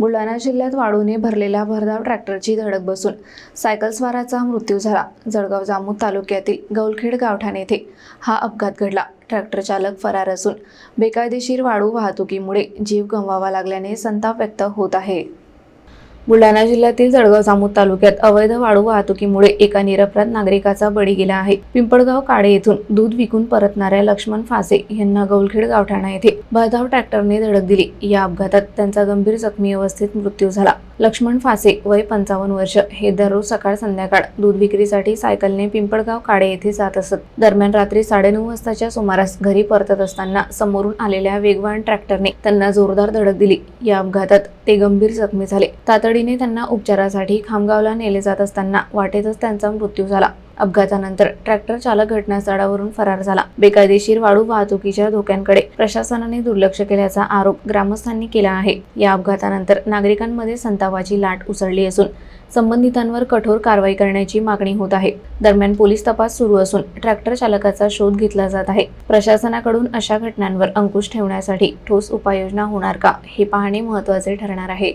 बुलढाणा जिल्ह्यात वाळूने भरलेल्या भरधाव ट्रॅक्टरची धडक बसून सायकलस्वाराचा मृत्यू झाला. जळगाव जामूद तालुक्यातील गौलखेड गावठाण येथे हा अपघात घडला. ट्रॅक्टर चालक फरार असून बेकायदेशीर वाळू वाहतुकीमुळे जीव गमवावा लागल्याने संताप व्यक्त होत आहे. बुलढाणा जिल्ह्यातील जळगाव जामोद तालुक्यात अवैध वाळू वाहतुकीमुळे एका निरपराध नागरिकाचा बळी गेला आहे. पिंपळगाव काडे येथून दूध विकून परतणाऱ्या लक्ष्मण फासे यांना गौलखेड गावठाणा येथे भरधाव ट्रॅक्टरने धडक दिली. या अपघातात त्यांचा गंभीर जखमी अवस्थेत मृत्यू झाला. लक्ष्मण फासे वय पंचावन्न वर्ष. हे दररोज सकाळ संध्याकाळ दूध विक्रीसाठी सायकलने पिंपळगाव काडे येथे जात असत. दरम्यान रात्री साडेनऊ वाजताच्या सुमारास घरी परतत असताना समोरून आलेल्या वेगवान ट्रॅक्टरने त्यांना जोरदार धडक दिली. या अपघातात ते गंभीर जखमी झाले. तातडीने त्यांना उपचारासाठी खामगावला नेले जात असताना वाटेतच त्यांचा मृत्यू झाला. अपघातानंतर ट्रॅक्टर चालक घटनास्थळावरून फरार झाला. बेकायदेशीर वाळू वाहतुकीच्या धोक्यांकडे प्रशासनाने दुर्लक्ष केल्याचा आरोप ग्रामस्थांनी केला आहे. या अपघातानंतर नागरिकांमध्ये संतापाची लाट उसळली असून संबंधितांवर कठोर कारवाई करण्याची मागणी होत आहे. दरम्यान पोलीस तपास सुरू असून ट्रॅक्टर चालकाचा शोध घेतला जात आहे. प्रशासनाकडून अशा घटनांवर अंकुश ठेवण्यासाठी ठोस उपाययोजना होणार का हे पाहणे महत्त्वाचे ठरणार आहे.